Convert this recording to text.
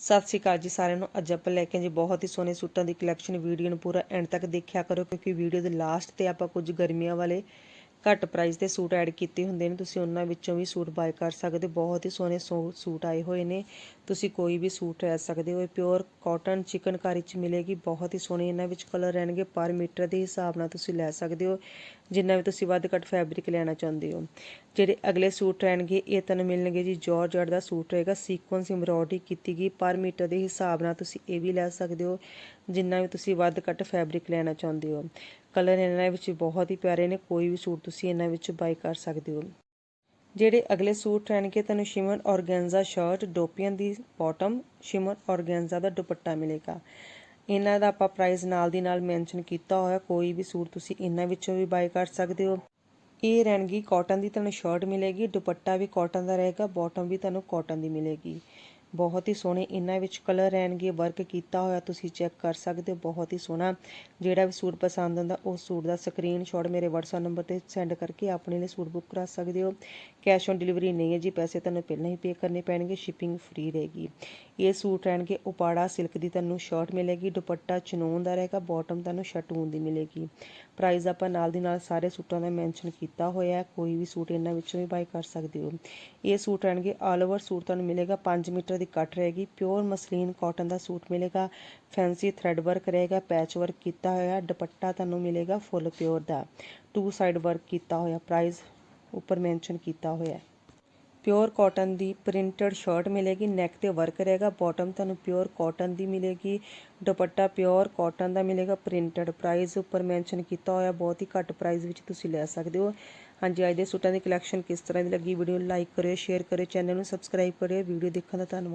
ਸਤਿ ਸ਼੍ਰੀ ਅਕਾਲ ਜੀ ਸਾਰਿਆਂ ਨੂੰ। ਅੱਜ ਆਪਾਂ ਲੈ ਕੇ ਜੀ ਬਹੁਤ ਹੀ ਸੋਹਣੇ ਸੂਟਾਂ ਦੀ ਕਲੈਕਸ਼ਨ ਵੀਡੀਓ ਨੂੰ ਪੂਰਾ ਐਂਡ ਤੱਕ ਦੇਖਿਆ ਕਰੋ, ਕਿਉਂਕਿ ਵੀਡੀਓ ਦੇ ਲਾਸਟ ਤੇ ਆਪਾਂ ਕੁਝ ਗਰਮੀਆਂ ਵਾਲੇ ਘੱਟ ਪ੍ਰਾਈਸ ਦੇ ਸੂਟ ਐਡ ਕੀਤੇ ਹੁੰਦੇ ਨੇ। ਤੁਸੀਂ ਉਹਨਾਂ ਵਿੱਚੋਂ ਵੀ ਸੂਟ ਬਾਏ ਕਰ ਸਕਦੇ ਹੋ। ਬਹੁਤ ਹੀ ਸੋਹਣੇ ਸੂ- ਸੂਟ ਆਏ ਹੋਏ ਨੇ। ਤੁਸੀਂ ਕੋਈ ਵੀ ਸੂਟ ਲੈ ਸਕਦੇ ਹੋ। ਇਹ ਪਿਓਰ ਕਾਟਨ ਚਿਕਨਕਾਰੀ ਚ ਮਿਲੇਗੀ। ਬਹੁਤ ਹੀ ਸੋਹਣੇ ਇਹਨਾਂ ਵਿੱਚ ਕਲਰ ਰਹਿਣਗੇ। ਪਰ ਮੀਟਰ ਦੇ ਹਿਸਾਬ ਨਾਲ ਤੁਸੀਂ ਲੈ ਸਕਦੇ ਹੋ। ਜਿੰਨਾ ਵੀ ਤੁਸੀਂ ਵੱਧ ਘੱਟ ਫੈਬਰਿਕ ਲੈਣਾ ਚਾਹੁੰਦੇ ਹੋ। ਜਿਹੜੇ ਅਗਲੇ ਸੂਟ ਰਹਿਣਗੇ, ਇਹ ਤੁਹਾਨੂੰ ਮਿਲਣਗੇ ਜੀ। ਜਾਰਜਟ ਦਾ ਸੂਟ ਰਹੇਗਾ ਸੀਕੁਐਂਸ ਐਮਬ੍ਰੋਇਡਰੀ ਕੀਤੀ ਗਈ। ਪਰ ਮੀਟਰ ਦੇ ਹਿਸਾਬ ਨਾਲ ਤੁਸੀਂ ਇਹ ਵੀ ਲੈ ਸਕਦੇ ਹੋ। ਜਿੰਨਾ ਵੀ ਤੁਸੀਂ ਵੱਧ ਘੱਟ ਫੈਬਰਿਕ ਲੈਣਾ ਚਾਹੁੰਦੇ ਹੋ। ਕਲਰ ਇਹਨਾਂ ਵਿੱਚ ਬਹੁਤ ਹੀ ਪਿਆਰੇ ਨੇ। ਕੋਈ ਵੀ ਸੂਟ ਤੁਸੀਂ ਇਹਨਾਂ ਵਿੱਚੋਂ ਬਾਈ ਕਰ ਸਕਦੇ ਹੋ। ਜਿਹੜੇ ਅਗਲੇ ਸੂਟ ਰਹਿਣਗੇ, ਤੁਹਾਨੂੰ ਸ਼ਿਮਰ ਔਰਗੈਂਜ਼ਾ ਸ਼ਰਟ ਡੋਪੀਆਂ ਦੀ ਬਾਟਮ ਸ਼ਿਮਰ ਔਰਗੈਂਜ਼ਾ ਦਾ ਦੁਪੱਟਾ ਮਿਲੇਗਾ। ਇਹਨਾਂ ਦਾ ਆਪਾਂ ਪ੍ਰਾਈਸ ਨਾਲ ਦੀ ਨਾਲ ਮੈਂਸ਼ਨ ਕੀਤਾ ਹੋਇਆ, ਕੋਈ ਵੀ ਸੂਟ ਤੁਸੀਂ ਇਹਨਾਂ ਵਿੱਚੋਂ ਵੀ ਬਾਈ ਕਰ ਸਕਦੇ ਹੋ। ਇਹ ਰਹਿਣਗੀ ਕਾਟਨ ਦੀ ਤੁਹਾਨੂੰ ਸ਼ਰਟ ਮਿਲੇਗੀ, ਦੁਪੱਟਾ ਵੀ ਕਾਟਨ ਦਾ ਰਹੇਗਾ ਬਾਟਮ ਵੀ ਤੁਹਾਨੂੰ ਕਾਟਨ ਦੀ ਮਿਲੇਗੀ। ਬਹੁਤ ਹੀ ਸੋਹਣੇ ਇਹਨਾਂ ਵਿੱਚ ਕਲਰ ਰਹਿਣਗੇ ਵਰਕ ਕੀਤਾ ਹੋਇਆ ਤੁਸੀਂ ਚੈੱਕ ਕਰ ਸਕਦੇ ਹੋ, ਬਹੁਤ ਹੀ ਸੋਹਣਾ। ਜਿਹੜਾ ਵੀ ਸੂਟ ਪਸੰਦ ਆਉਂਦਾ ਉਸ ਸੂਟ ਦਾ ਸਕਰੀਨਸ਼ਾਟ ਮੇਰੇ WhatsApp ਨੰਬਰ ਤੇ ਸੈਂਡ ਕਰਕੇ ਆਪਣੇ ਲਈ ਸੂਟ ਬੁੱਕ ਕਰਾ ਸਕਦੇ ਹੋ। ਕੈਸ਼ ਔਨ ਡਿਲੀਵਰੀ ਨਹੀਂ ਹੈ ਜੀ, ਪੈਸੇ ਤੁਹਾਨੂੰ ਪਹਿਲਾਂ ਹੀ ਪੇ ਕਰਨੇ ਪੈਣਗੇ ਸ਼ਿਪਿੰਗ ਫ੍ਰੀ ਰਹੇਗੀ। ਇਹ ਸੂਟ ਰਹਿਣਗੇ, ਉਪਾੜਾ ਸਿਲਕ ਦੀ ਤੁਹਾਨੂੰ ਸ਼ਰਟ ਮਿਲੇਗੀ, ਦੁਪੱਟਾ ਚਨੋਨ ਦਾ ਰਹੇਗਾ ਬਾਟਮ ਤੁਹਾਨੂੰ ਸ਼ਟੂਨ ਦੀ ਮਿਲੇਗੀ। ਪ੍ਰਾਈਸ ਆਪਾਂ ਨਾਲ ਦੀ ਨਾਲ ਸਾਰੇ ਸੂਟਾਂ ਦਾ ਮੈਂਸ਼ਨ ਕੀਤਾ ਹੋਇਆ ਹੈ, ਕੋਈ ਵੀ ਸੂਟ ਇਹਨਾਂ ਵਿੱਚੋਂ ਵੀ ਬਾਈ ਕਰ ਸਕਦੇ ਹੋ। ਇਹ ਸੂਟ ਰਹਿਣਗੇ ਆਲ ਓਵਰ ਸੂਟ ਤੁਹਾਨੂੰ ਮਿਲੇਗਾ 5 ਮੀਟਰ ਦੀ ਕੱਟ ਰਹੇਗੀ। ਪਿਓਰ ਮਸਲੀਨ ਕਾਟਨ ਦਾ ਸੂਟ ਮਿਲੇਗਾ। ਫੈਂਸੀ ਥ੍ਰੈਡ ਵਰਕ ਰਹੇਗਾ। ਪੈਚ ਵਰਕ ਕੀਤਾ ਹੋਇਆ, ਦੁਪੱਟਾ ਤੁਹਾਨੂੰ ਮਿਲੇਗਾ ਫੁੱਲ ਪਿਓਰ ਦਾ। ਟੂ ਸਾਈਡ ਵਰਕ ਕੀਤਾ ਹੋਇਆ ਪ੍ਰਾਈਸ ਉੱਪਰ ਮੈਂਸ਼ਨ ਕੀਤਾ ਹੋਇਆ। ਪਿਓਰ ਕਾਟਨ ਦੀ ਪ੍ਰਿੰਟਡ ਸ਼ਰਟ ਮਿਲੇਗੀ ਨੈਕ ਤੇ ਵਰਕ ਰਹੇਗਾ ਬਾਟਮ ਤੁਹਾਨੂੰ ਪਿਓਰ ਕਾਟਨ ਦੀ ਮਿਲੇਗੀ, ਦੁਪੱਟਾ ਪਿਓਰ ਕਾਟਨ ਦਾ ਮਿਲੇਗਾ ਪ੍ਰਿੰਟਡ ਪ੍ਰਾਈਸ ਉੱਪਰ ਮੈਂਸ਼ਨ ਕੀਤਾ ਹੋਇਆ, ਬਹੁਤ ਹੀ ਘੱਟ ਪ੍ਰਾਈਸ ਵਿੱਚ ਤੁਸੀਂ ਲੈ ਸਕਦੇ ਹੋ। ਹਾਂਜੀ, ਅੱਜ ਦੇ ਸੂਟਾਂ ਦੀ ਕਲੈਕਸ਼ਨ ਕਿਸ ਤਰ੍ਹਾਂ ਦੀ ਲੱਗੀ ਵੀਡੀਓ ਨੂੰ ਲਾਈਕ ਕਰਿਓ ਸ਼ੇਅਰ ਕਰਿਓ ਚੈਨਲ ਨੂੰ ਸਬਸਕ੍ਰਾਈਬ ਕਰਿਓ ਵੀਡੀਓ ਦੇਖਣ ਦਾ ਧੰਨਵਾਦ।